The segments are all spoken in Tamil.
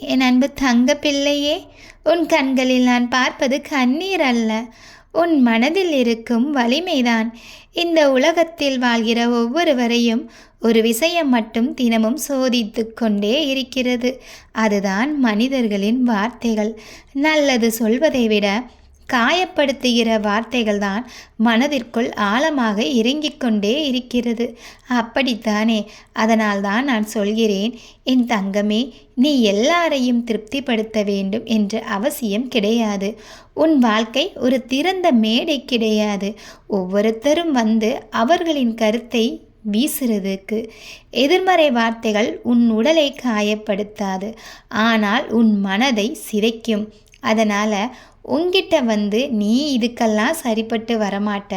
என் அன்பு தங்க பிள்ளையே உன் கண்களில் நான் பார்ப்பது கண்ணீர் அல்ல. உன் மனதில் இருக்கும் வலிமைதான். இந்த உலகத்தில் வாழ்கிற ஒவ்வொருவரையும் ஒரு விஷயம் மட்டும் தினமும் சோதித்து கொண்டே இருக்கிறது. அதுதான் மனிதர்களின் வார்த்தைகள். நல்லது சொல்வதை விட காயப்படுத்துகிற வார்த்தைகள் தான் மனதிற்குள் ஆழமாக இறங்கிக் கொண்டே இருக்கிறது. அப்படித்தானே? அதனால்தான் நான் சொல்கிறேன் என் தங்கமே நீ எல்லாரையும் திருப்திப்படுத்த வேண்டும் என்ற அவசியம் கிடையாது. உன் வாழ்க்கை ஒரு திறந்த மேடை கிடையாது. ஒவ்வொருத்தரும் வந்து அவர்களின் கருத்தை வீசுறதுக்கு. எதிர்மறை வார்த்தைகள் உன் உடலை காயப்படுத்தாது. ஆனால் உன் மனதை சிதைக்கும். அதனால் உங்கிட்ட வந்து நீ இதுக்கெல்லாம் சரிப்பட்டு வரமாட்ட.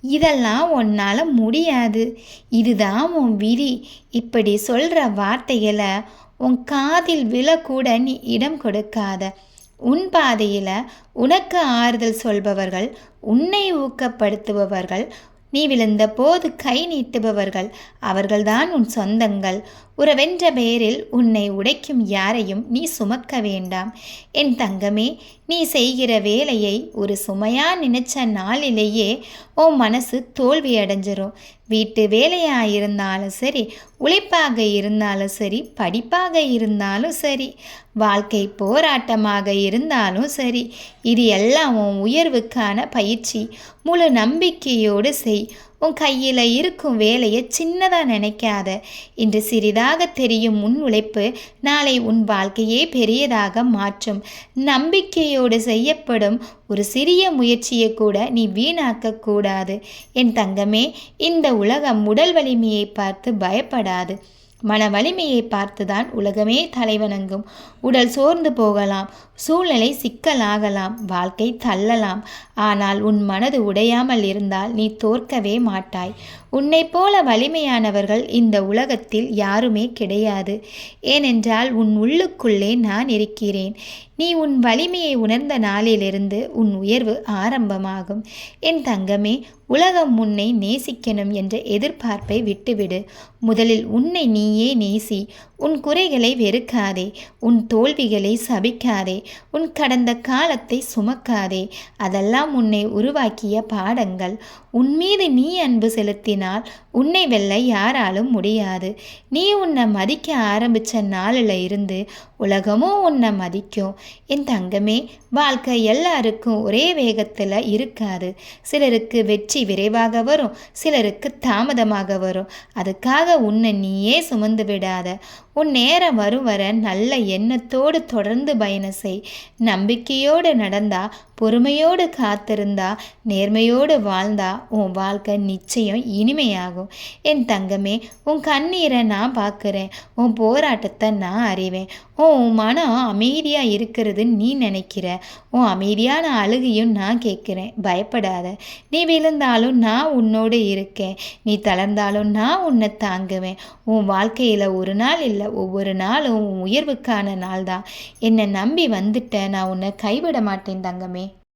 இதெல்லாம் உன்னால் முடியாது. இதுதான் உன் விதி. இப்படி சொல்கிற வார்த்தைகளை உன் காதில் விழக்கூட நீ இடம் கொடுக்காத. உன் பாதையில் உனக்கு ஆறுதல் சொல்பவர்கள் உன்னை ஊக்கப்படுத்துபவர்கள் நீ விழுந்த போது கை நீட்டுபவர்கள் அவர்கள்தான் உன் சொந்தங்கள். உறவென்ற பெயரில் உன்னை உடைக்கும் யாரையும் நீ சுமக்க வேண்டாம். என் தங்கமே நீ செய்கிற வேலையை ஒரு சுமையா நினைச்ச நாளிலேயே உன் மனசு தோல்வி அடைஞ்சிரும். வீட்டு வேலையாக இருந்தாலும் சரி உழைப்பாக இருந்தாலும் சரி படிப்பாக இருந்தாலும் சரி வாழ்க்கை போராட்டமாக இருந்தாலும் சரி இது எல்லாம் உன் உயர்வுக்கான பயிற்சி. முழு நம்பிக்கையோடு செய். உன் கையில் இருக்கும் வேலையை சின்னதாக நினைக்காத. இன்று சிறிதாக தெரியும் முன் உழைப்பு நாளை உன் வாழ்க்கையே பெரியதாக மாற்றும். நம்பிக்கையோடு செய்யப்படும் ஒரு சிறிய முயற்சியை கூட நீ வீணாக்கக்கூடாது என் தங்கமே இந்த உலகம் உடல் வலிமையை பார்த்து பயப்படாது. மன வலிமையை பார்த்துதான் உலகமே தலைவணங்கும். உடல் சோர்ந்து போகலாம் சூழ்நிலை சிக்கலாகலாம் வாழ்க்கை தள்ளலாம். ஆனால் உன் மனது உடையாமல் இருந்தால் நீ தோற்கவே மாட்டாய். உன்னை போல வலிமையானவர்கள் இந்த உலகத்தில் யாருமே கிடையாது. ஏனென்றால் உன் உள்ளுக்குள்ளே நான் இருக்கிறேன். நீ உன் வலிமையை உணர்ந்த நாளிலிருந்து உன் உயர்வு ஆரம்பமாகும். என் தங்கமே உலகம் உன்னை நேசிக்கணும் என்ற எதிர்பார்ப்பை விட்டுவிடு. முதலில் உன்னை நீயே நேசி. உன் குறைகளை வெறுக்காதே உன் தோல்விகளை சபிக்காதே உன் கடந்த காலத்தை சுமக்காதே. அதெல்லாம் உன்னை உருவாக்கிய பாடங்கள். உன் மீது நீ அன்பு செலுத்தினால் உன்னை வெல்ல யாராலும் முடியாது. நீ உன்னை மதிக்க ஆரம்பித்த நாளில் இருந்து உலகமும் உன்னை மதிக்கும். என் தங்கமே வாழ்க்கை எல்லாருக்கும் ஒரே வேகத்தில் இருக்காது. சிலருக்கு வெற்றி விரைவாக வரும் சிலருக்கு தாமதமாக வரும். அதுக்காக உன்னை நீயே சுமந்து விடாத. உன் நேரம் வரும் வர நல்ல எண்ணத்தோடு தொடர்ந்து பயணம் செய். நம்பிக்கையோடு நடந்தால் பொறுமையோடு காத்திருந்தா நேர்மையோடு வாழ்ந்தா உன் வாழ்க்கை நிச்சயம் இனிமையாகும். என் தங்கமே உன் கண்ணீரை நான் பார்க்குறேன். உன் போராட்டத்தை நான் அறிவேன். உன் மனம் அமைதியாக இருக்கிறது நீ நினைக்கிற. உன் அமைதியான அழுகையும் நான் கேட்குறேன். பயப்படாத. நீ விழுந்தாலும் நான் உன்னோடு இருக்கேன். நீ தளர்ந்தாலும் நான் உன்னை தாங்குவேன். உன் வாழ்க்கையில் ஒரு நாள் இல்லை ஒவ்வொரு நாளும் உன் உயர்வுக்கான நாள் தான் என்னை நம்பி வந்துட்ட நான் உன்னை கைவிட மாட்டேன் தங்கமே.